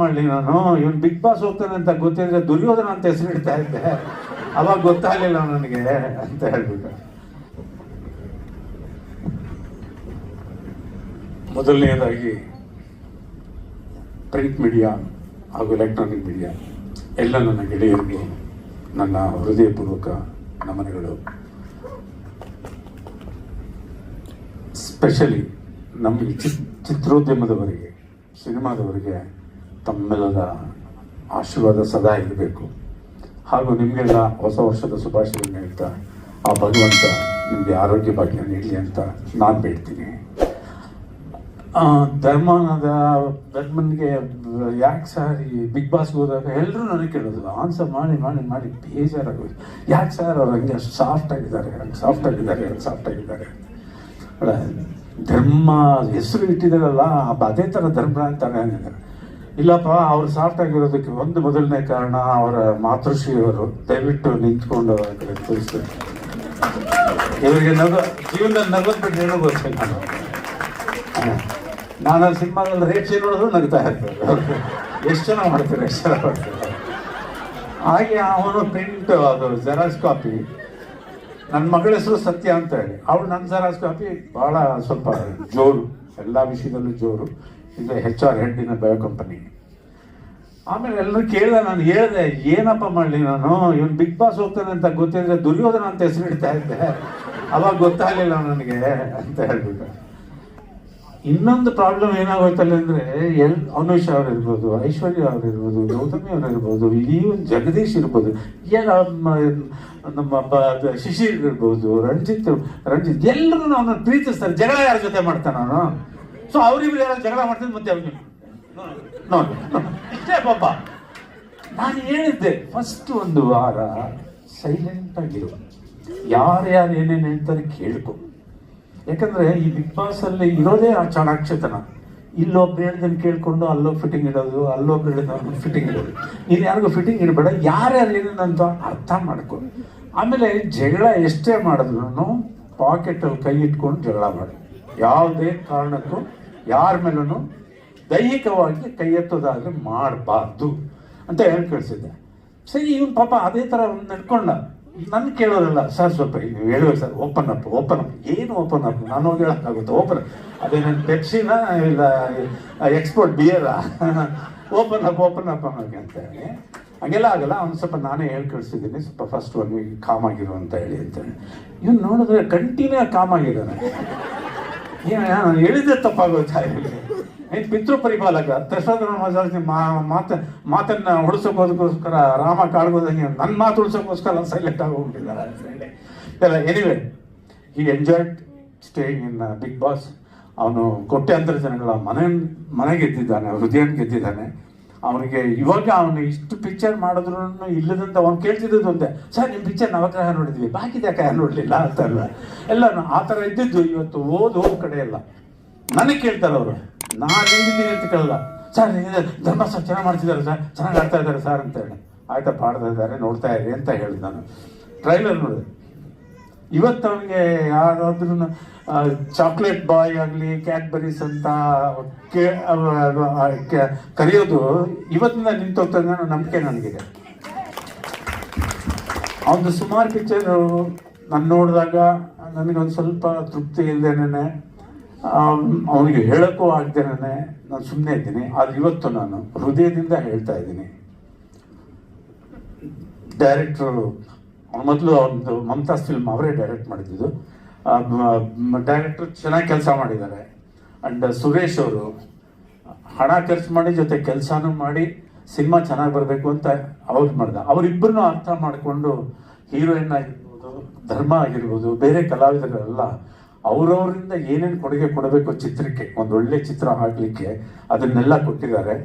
ಮಾಡಲಿ ನಾನು, ಇವನು ಬಿಗ್ ಬಾಸ್ ಹೋಗ್ತಾನೆ ಅಂತ ಗೊತ್ತಿದ್ರೆ ದುರ್ಯೋಧನ ಅಂತ ಹೆಸರು ಇಡ್ತಾ ಇದ್ದೆ. ಅವಾಗ ಗೊತ್ತಾಗಲಿಲ್ಲ ನನಗೆ ಅಂತ ಹೇಳ್ಬಿಟ್ಟು. ಮೊದಲನೆಯದಾಗಿ ಪ್ರಿಂಟ್ ಮೀಡಿಯಾ ಹಾಗೂ ಎಲೆಕ್ಟ್ರಾನಿಕ್ ಮೀಡಿಯಾ, ಎಲ್ಲ ನನ್ನ ಗೆಳೆಯರಿಗೆ, ನನ್ನ ಹೃದಯಪೂರ್ವಕ ನಮನಗಳು. ಸ್ಪೆಷಲಿ ನಮ್ಮ ಚಿತ್ರೋದ್ಯಮದವರಿಗೆ, ಸಿನಿಮಾದವರಿಗೆ ತಮ್ಮೆಲ್ಲರ ಆಶೀರ್ವಾದ ಸದಾ ಇರಬೇಕು. ಹಾಗೂ ನಿಮಗೆಲ್ಲ ಹೊಸ ವರ್ಷದ ಶುಭಾಶಯವನ್ನು ಹೇಳ್ತಾ, ಆ ಭಗವಂತ ನಿಮಗೆ ಆರೋಗ್ಯ ಭಾಗ್ಯ ನೀಡಲಿ ಅಂತ ನಾನು ಬೇಡ್ತೀನಿ. ಧರ್ಮದ ಧರ್ಮನಿಗೆ, ಯಾಕೆ ಸರ್ ಈ ಬಿಗ್ ಬಾಸ್ ಹೋದಾಗ ಎಲ್ಲರೂ ನನಗೆ ಕೇಳೋದು ಆನ್ಸರ್ ಮಾಡಿ ಮಾಡಿ ಮಾಡಿ ಬೇಜಾರಾಗೋದು ಯಾಕೆ ಸರ್ ಅವ್ರು ಹಂಗೆ ಅಷ್ಟು ಸಾಫ್ಟ್ ಆಗಿದ್ದಾರೆ, ಹಂಗೆ ಸಾಫ್ಟ್ ಆಗಿದ್ದಾರೆ, ಹಂಗೆ ಸಾಫ್ಟ್ ಆಗಿದ್ದಾರೆ. ಧರ್ಮ ಹೆಸರು ಇಟ್ಟಿದ್ದಾರಲ್ಲ ಅದೇ ಥರ ಧರ್ಮ ಅಂತಾರೆ ಅಂದಿದ್ದಾರೆ. ಇಲ್ಲಪ್ಪ, ಅವ್ರು ಸಾಫ್ಟ್ ಆಗಿರೋದಕ್ಕೆ ಒಂದು ಮೊದಲನೇ ಕಾರಣ ಅವರ ಮಾತೃಶ್ರೀಯವರು ದಯವಿಟ್ಟು ನಿಂತ್ಕೊಂಡು ತಿಳಿಸ್ತೇನೆ ತಿಳಿಸ್ತಾರೆ ಇವರಿಗೆ ನಗ ಜೀವನ ನಗದ್ ಬಿಟ್ಟು ಏನೋ ಗೊತ್ತಿಲ್ಲ. ನಾನು ಆ ಸಿನಿಮಾದಲ್ಲಿ ಸೀನ್ ನೋಡಿದ್ರು ನಗ್ತಾ ಇರ್ತಾರೆ. ಎಷ್ಟು ಜನ ಮಾಡ್ತಾರೆ? ಎಷ್ಟು ಚೆನ್ನಾಗಿ ಮಾಡ್ತಾರೆ? ಹಾಗೆ ಅವನು ಪ್ರಿಂಟ್ ಅದು ಜೆರಾಕ್ಸ್ ಕಾಪಿ ನನ್ನ ಮಗಳ ಹೆಸರು ಸತ್ಯ ಅಂತ ಹೇಳಿ. ಅವಳು ನನ್ನ ಜೆರಾಕ್ಸ್ ಕಾಪಿ ಬಹಳ ಸ್ವಲ್ಪ ಜೋರು. ಎಲ್ಲ ವಿಷಯದಲ್ಲೂ ಜೋರು. ಇದು H R head bio company ಆಮೇಲೆ ಎಲ್ಲರೂ ಕೇಳಿದೆ, ನಾನು ಹೇಳಿದೆ, ಏನಪ್ಪ ಮಾಡಲಿ ನಾನು? ಇವನು ಬಿಗ್ ಬಾಸ್ ಹೋಗ್ತಾನೆ ಅಂತ ಗೊತ್ತಿದ್ರೆ ದುರ್ಯೋಧನ ಅಂತ ಹೆಸರು ಇಡ್ತಾ ಇದ್ದೆ. ಅವಾಗ ಗೊತ್ತಾಗಲಿಲ್ಲ ನನಗೆ ಅಂತ ಹೇಳ್ಬಿಟ್ಟು. ಇನ್ನೊಂದು ಪ್ರಾಬ್ಲಮ್ ಏನಾಗೋಯ್ತಲ್ಲ ಅಂದರೆ, ಎಲ್, ಅನುಷ್ ಅವ್ರು ಇರ್ಬೋದು ಐಶ್ವರ್ಯ ಅವ್ರು ಇರ್ಬೋದು ಗೌತಮಿ ಅವ್ರು ಇರ್ಬೋದು ಈವನ್ ಜಗದೀಶ್ ಇರ್ಬೋದು, ಎಲ್ಲ ನಮ್ಮ ಶಿಶಿರ್ ಇರ್ಬೋದು, ರಂಜಿತ್ ರಂಜಿತ್, ಎಲ್ಲರೂ ಅವನನ್ನು ಪ್ರೀತಿಸ್ತಾರೆ. ಜಗಳ ಯಾರ ಜೊತೆ ಮಾಡ್ತಾನೆ ಅವನು? ಸೊ ಅವ್ರಿಬ್ರು ಯಾರು ಜಗಳ ಮಾಡ್ತಿದ್ ಮತ್ತೆ ಅವ್ರಿಗೆ ನೋಡಿ, ಇಷ್ಟೇ ಪಾಪ. ನಾನು ಹೇಳಿದ್ದೆ ಫಸ್ಟ್ ಒಂದು ವಾರ ಸೈಲೆಂಟ್ ಆಗಿರು. ಯಾರ್ಯಾರು ಏನೇನು ಹೇಳ್ತಾರೆ ಕೇಳ್ಕೊ. ಯಾಕಂದ್ರೆ ಈ ಬಿಗ್ ಬಾಸ್ ಅಲ್ಲಿ ಇರೋದೇ ಆ ಚಾಣಾಕ್ಷತನ. ಇಲ್ಲೊಬ್ರು ಹೇಳ್ದನ್ನು ಕೇಳ್ಕೊಂಡು ಅಲ್ಲೋ ಫಿಟ್ಟಿಂಗ್ ಇಡೋದು, ಅಲ್ಲೊಬ್ರು ಹೇಳಿದ ಫಿಟ್ಟಿಂಗ್ ಇಡೋದು. ನೀನು ಯಾರಿಗೂ ಫಿಟ್ಟಿಂಗ್ ಇಡಬೇಡ ಯಾರ್ಯಾರು ಏನೇನಂತ ಅರ್ಥ ಮಾಡ್ಕೊ. ಆಮೇಲೆ ಜಗಳ ಎಷ್ಟೇ ಮಾಡಿದ್ರು ಪಾಕೆಟಲ್ಲಿ ಕೈ ಇಟ್ಕೊಂಡು ಜಗಳ ಮಾಡಿ. ಯಾವುದೇ ಕಾರಣಕ್ಕೂ ಯಾರ ಮೇಲೂ ದೈಹಿಕವಾಗಿ ಕೈ ಎತ್ತೋದಾದ್ರೆ ಮಾಡಬಾರ್ದು ಅಂತ ಹೇಳಿ ಕಳಿಸಿದ್ದೆ. ಸರಿ, ಇವನು ಪಾಪ ಅದೇ ಥರ ನಡ್ಕೊಂಡ. ನನ್ನ ಕೇಳೋರಲ್ಲ ಸರ್ ಸ್ವಲ್ಪ ನೀವು ಹೇಳುವ sir open up open up ಏನು ಓಪನ್ ಅಪ್ ನಾನು ಹೋಗಿ ಹೇಳೋಕ್ಕಾಗುತ್ತೆ? ಓಪನ್ ಅದೇ ನನ್ನ ಪೆಪ್ಸಿನ ಇಲ್ಲ ಎಕ್ಸ್ಪೋರ್ಟ್ ಬಿಯರ ಓಪನ್ ಅಪ್ ಓಪನ್ ಅಪ್ ಅನ್ನೋಕೆ ಅಂತ ಹೇಳಿ. ಹಂಗೆಲ್ಲ ಆಗಲ್ಲ, ಅವ್ನು ಸ್ವಲ್ಪ ನಾನೇ ಹೇಳಿ ಕಳಿಸಿದ್ದೀನಿ. ಸ್ವಲ್ಪ ಫಸ್ಟ್ ಒನ್ ವೀಕ್ ಕಾಮ್ ಆಗಿರು ಅಂತ ಹೇಳಿ ಅಂತ ಹೇಳಿ. ಇವ್ನು ನೋಡಿದ್ರೆ ಕಂಟಿನ್ಯೂ ಕಾಮ್ ಆಗಿದ್ದಾನೆ. ನಾನು ಹೇಳಿದ್ದೆ ತಪ್ಪಾಗೋಯ್ತಾ. ಆಯ್ತು ಪಿತೃ ಪರಿಪಾಲಕ, ದಶರಥನ ಮಾ- ಮಾತ, ಮಾತನ್ನ ಉಳಿಸೋಕೋದಕ್ಕೋಸ್ಕರ ರಾಮ ಕಾಡ್ಬೋದಂಗೆ ನನ್ನ ಮಾತು ಉಳಿಸೋಕ್ಕೋಸ್ಕರ ಸೆಲೆಕ್ಟ್ ಆಗೋಗ್ಬಿಟ್ಟಿದ್ದಾರೆ ಅಂತ ಹೇಳಿ. ಎಲ್ಲ ಎನಿವೆ ಈ enjoyed staying in Bigg Boss ಅವನು ಕೋಟ್ಯಾಂತರ ಜನಗಳ ಮನೆ ಮನೆಗೆದ್ದಿದ್ದಾನೆ ಹೃದಯ ಗೆದ್ದಿದ್ದಾನೆ ಅವನಿಗೆ ಇವಾಗ ಅವನು ಇಷ್ಟು ಪಿಕ್ಚರ್ ಮಾಡಿದ್ರು ಇಲ್ಲದಂತ ಅವ್ನು ಕೇಳ್ತಿದ್ದು ಅಂತೆ ಸರ್ ನಿಮ್ಮ ಪಿಕ್ಚರ್ ನವಗ್ರಹ ನೋಡಿದ್ವಿ, ಬಾಕಿ ಯಾಕೆ ನೋಡಲಿಲ್ಲ ಅಂತಲ್ಲ ಎಲ್ಲ ಆ ಥರ ಇದ್ದಿದ್ದು ಇವತ್ತು ಓದ್ ಹೋದ ಕಡೆ ಎಲ್ಲ. ನನಗೆ ಕೇಳ್ತಾರೆ ಅವರು. ನಾನು ನಿಂದಿದ್ದೀನಿ ಅಂತ ಕೇಳಲ್ಲ. ಸರ್ ಧರ್ಮ ಸರ್, ಚೆನ್ನಾಗಿ ಮಾಡ್ತಿದ್ದಾರೆ ಸರ್, ಚೆನ್ನಾಗಿ ಆಡ್ತಾ ಇದ್ದಾರೆ ಸರ್ ಅಂತ ಹೇಳಿ. ಆಯ್ತಾ ಪಾಡ್ತಾ ಇದ್ದಾರೆ, ನೋಡ್ತಾ ಇರಿ ಅಂತ ಹೇಳಿದೆ ನಾನು. ಟ್ರೈಲರ್ ನೋಡಿದೆ. ಇವತ್ತು ಅವನಿಗೆ ಯಾರಾದ್ರೂ ಚಾಕ್ಲೇಟ್ ಬಾಯ್ ಆಗಲಿ ಕ್ಯಾಡ್ಬರೀಸ್ ಅಂತ ಕರೆಯೋದು ಇವತ್ತಿಂದ ನಿಂತೋಗ್ತದೆ ಅನ್ನೋ ನಂಬಿಕೆ ನನಗಿದೆ. ಅವನು ಸುಮಾರು ಪಿಕ್ಚರ್ ನಾನು ನೋಡಿದಾಗ ನನಗೊಂದು ಸ್ವಲ್ಪ ತೃಪ್ತಿ ಇಲ್ಲದೇನೆ ಅವನಿಗೆ ಹೇಳೋಕ್ಕೂ ಆಗ್ದೇನೆ ನಾನು ಸುಮ್ಮನೆ ಇದ್ದೀನಿ. ಆದ್ರೆ ಇವತ್ತು ನಾನು ಹೃದಯದಿಂದ ಹೇಳ್ತಾ ಇದ್ದೀನಿ. ಡೈರೆಕ್ಟ್ರು ಮೊದಲು ಒಂದು ಮಮತಾಸ್ ಫಿಲ್ಮ್ ಅವರೇ ಡೈರೆಕ್ಟ್ ಮಾಡಿದ್ದು. ಡೈರೆಕ್ಟರ್ ಚೆನ್ನಾಗಿ ಕೆಲಸ ಮಾಡಿದ್ದಾರೆ. ಅಂಡ್ ಸುರೇಶ್ ಅವರು, ಹಣ ಖರ್ಚು ಮಾಡಿ ಜೊತೆ ಕೆಲಸನೂ ಮಾಡಿ ಸಿನಿಮಾ ಚೆನ್ನಾಗಿ ಬರಬೇಕು ಅಂತ ಅವ್ರು ಮಾಡ್ದ. ಅವರಿಬ್ಬರನ್ನೂ ಅರ್ಥ ಮಾಡಿಕೊಂಡು ಹೀರೋಯಿನ್ ಆಗಿರ್ಬೋದು, ಧರ್ಮ ಆಗಿರ್ಬೋದು, ಬೇರೆ ಕಲಾವಿದರೆಲ್ಲ ಅವರವರಿಂದ ಏನೇನು ಕೊಡುಗೆ ಕೊಡಬೇಕು ಚಿತ್ರಕ್ಕೆ, ಒಂದು ಒಳ್ಳೆ ಚಿತ್ರ ಆಗಲಿಕ್ಕೆ ಅದನ್ನೆಲ್ಲ ಕೊಟ್ಟಿದ್ದಾರೆ.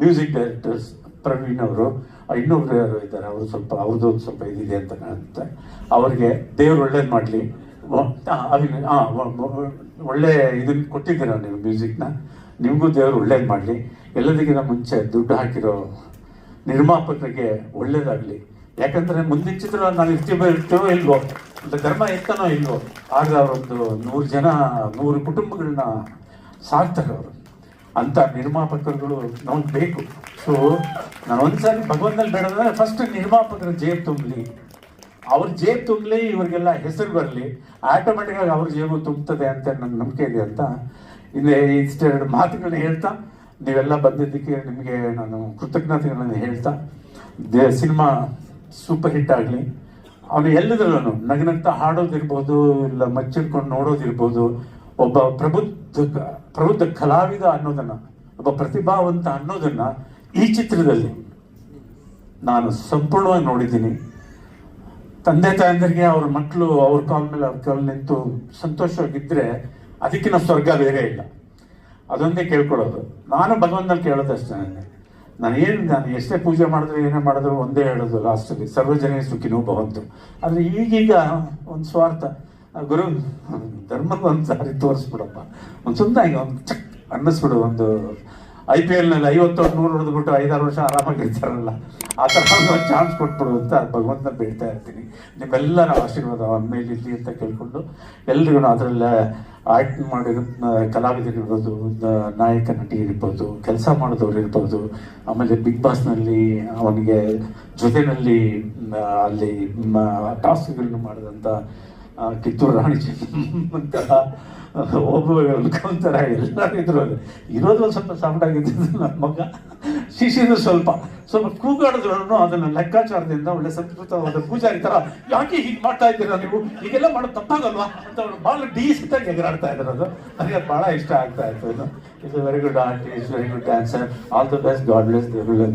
ಮ್ಯೂಸಿಕ್ ಡೈರೆಕ್ಟರ್ಸ್ ಪ್ರವೀಣ್ ಅವರು ಇನ್ನೊಬ್ರು ಯಾರು ಇದ್ದಾರೆ, ಅವರು ಸ್ವಲ್ಪ, ಅವ್ರದ್ದು ಒಂದು ಸ್ವಲ್ಪ ಇದಿದೆ ಅಂತ ಕಾಣುತ್ತೆ. ಅವರಿಗೆ ದೇವ್ರು ಒಳ್ಳೇದು ಮಾಡಲಿ. ಒಳ್ಳೆ ಇದನ್ನು ಕೊಟ್ಟಿದ್ದೀರ ನೀವು ಮ್ಯೂಸಿಕ್ನ ನಿಮಗೂ ದೇವ್ರು ಒಳ್ಳೇದು ಮಾಡಲಿ. ಎಲ್ಲದಕ್ಕಿಂತ ಮುಂಚೆ ದುಡ್ಡು ಹಾಕಿರೋ ನಿರ್ಮಾಪಕರಿಗೆ ಒಳ್ಳೇದಾಗಲಿ. ಯಾಕಂದ್ರೆ ಮುಂದಿನ ಚಿತ್ರ ನಾವು ಇರ್ತೀವೋ ಇರ್ತೀವೋ ಇಲ್ವೋ, ಅಂತ ಧರ್ಮ ಇರ್ತಾನೋ ಇಲ್ವೋ, ಆಗ ಅವರೊಂದು ನೂರು ಜನ, ನೂರು ಕುಟುಂಬಗಳನ್ನ ಸಾಕ್ತಾರೆ ಅವರು. ಅಂತ ನಿರ್ಮಾಪಕರುಗಳು ನಮ್ಗೆ ಬೇಕು. ಸೊ ನಾನು ಒಂದ್ಸಾರಿ ಭಗವಂತನಲ್ಲಿ ಬೇಡಂದ್ರೆ ಫಸ್ಟ್ ನಿರ್ಮಾಪಕರ ಜೇಬ್ ತುಂಬಲಿ. ಅವ್ರ ಜೇಬ್ ತುಂಬಲಿ, ಇವರಿಗೆಲ್ಲ ಹೆಸರು ಬರಲಿ. ಆಟೋಮೆಟಿಕ್ ಆಗಿ ಅವ್ರ ಜೇಬು ತುಂಬುತ್ತದೆ ಅಂತ ನನ್ನ ನಂಬಿಕೆ ಇದೆ ಅಂತ ಇಲ್ಲಿ ಇಷ್ಟೆರಡು ಮಾತುಗಳನ್ನ ಹೇಳ್ತಾ, ನೀವೆಲ್ಲ ಬಂದಿದ್ದಕ್ಕೆ ನಿಮಗೆ ನಾನು ಕೃತಜ್ಞತೆಗಳನ್ನು ಹೇಳ್ತಾ, ದೇ ಸಿನಿಮಾ ಸೂಪರ್ ಹಿಟ್ ಆಗಲಿ. ಅವನು ಎಲ್ಲದ್ರೂ ನಗನಂತ ಹಾಡೋದಿರ್ಬೋದು, ಇಲ್ಲ ಮಚ್ಚಿಡ್ಕೊಂಡು ನೋಡೋದಿರ್ಬೋದು, ಒಬ್ಬ ಪ್ರಬುದ್ಧ ಪ್ರಬುದ್ಧ ಕಲಾವಿದ ಅನ್ನೋದನ್ನ, ಒಬ್ಬ ಪ್ರತಿಭಾವಂತ ಅನ್ನೋದನ್ನ ಈ ಚಿತ್ರದಲ್ಲಿ ನಾನು ಸಂಪೂರ್ಣವಾಗಿ ನೋಡಿದ್ದೀನಿ. ತಂದೆ ತಾಯಂದರಿಗೆ, ಅವ್ರ ಮಕ್ಕಳು ಅವ್ರ ಕಾಲ ಮೇಲೆ, ಅವ್ರ ಕಾಲ ನಿಂತು ಸಂತೋಷವಾಗಿದ್ದರೆ ಅದಕ್ಕಿಂತ ಸ್ವರ್ಗ ಬೇರೆ ಇಲ್ಲ. ಅದೊಂದೇ ಕೇಳ್ಕೊಳ್ಳೋದು. ನಾನು ಭಗವಂತನಲ್ಲಿ ಕೇಳೋದಷ್ಟೇ ನನಗೆ ನಾನು ಏನು, ನಾನು ಎಷ್ಟೇ ಪೂಜೆ ಮಾಡಿದ್ರು, ಏನೇ ಮಾಡಿದ್ರು, ಒಂದೇ ಹೇಳೋದು ಲಾಸ್ಟಲ್ಲಿ ಸರ್ವಜನೇ ಸುಖಿನೂ ಭವಂತು. ಆದರೆ ಈಗೀಗ ಒಂದು ಸ್ವಾರ್ಥ. ಗುರು ಧರ್ಮದ ಒಂದು ಸಾರಿ ತೋರಿಸ್ಬಿಡಪ್ಪ. ಒಂದು ಸುಮ್ಮನೆ ಒಂದು ಚಕ್ ಅನ್ನಿಸ್ಬಿಡು, ಒಂದು ಐ ಪಿ ಎಲ್ನಲ್ಲಿ ಐವತ್ತು, ನೂರು ಹೊಡೆದ್ಬಿಟ್ಟು ಐದಾರು ವರ್ಷ ಆರಾಮಾಗಿ ಇರ್ತಾರಲ್ಲ, ಆ ಥರ ಒಂದು ಚಾನ್ಸ್ ಕೊಟ್ಬಿಡು ಅಂತ ಭಗವಂತನ ಬೇಡ್ತಾ ಇರ್ತೀನಿ. ನಿಮ್ಮೆಲ್ಲರ ಆಶೀರ್ವಾದ ಮೇಲೆ ಇರಲಿ ಅಂತ ಕೇಳ್ಕೊಂಡು ಎಲ್ರಿಗೂ ಅದರಲ್ಲೇ ಆಯ್ಕೆ ಮಾಡಿರೋ ಕಲಾವಿದರಿರ್ಬೋದು ನಾಯಕ ನಟಿ ಇರ್ಬೋದು, ಕೆಲಸ ಮಾಡಿದವ್ರು ಇರ್ಬೋದು, ಆಮೇಲೆ ಬಿಗ್ ಬಾಸ್ನಲ್ಲಿ ಅವನಿಗೆ ಜೊತೆನಲ್ಲಿ ಅಲ್ಲಿ ಟಾಸ್ಕ್ಗಳನ್ನು ಮಾಡಿದಂಥ ಕಿತ್ತೂರು ರಾಣಿ ಅಂತ ಒಬ್ಬ ಅನ್ಕೊಂತಾರ ಎಲ್ಲರೂ ಇದ್ರು ಇರೋದು ಒಂದು ಸ್ವಲ್ಪ ಸಾಫ್ಟ್ ಆಗಿದ್ದು ನನ್ನ ಮಗ. ಶಿಶಿದು ಸ್ವಲ್ಪ. ಸ್ವಲ್ಪ ಕೂಗಾಡಿದ್ರು ಅದನ್ನ ಲೆಕ್ಕಾಚಾರದಿಂದ ಒಳ್ಳೆ ಸಂಸ್ಕೃತವಾದ ಪೂಜಾರಿ ತರ, ಯಾಕೆ ಹೀಗೆ ಮಾಡ್ತಾ ಇದ್ದೀರಾ ನೀವು? ಹೀಗೆಲ್ಲ ಮಾಡೋದು ತಪ್ಪಾಗಲ್ವಾ? ಅಂತ ಅವ್ರು ಬಹಳ ಡೀಸ್ ಆಗಿ ಎಗರಾಡ್ತಾ ಇದ್ರು ಅದು. ನನಗೆ ಭಾಳ ಇಷ್ಟ ಆಗ್ತಾ ಇತ್ತು. ಇದು very good artist very good dancer all the best God bless ಒಳ್ಳೆ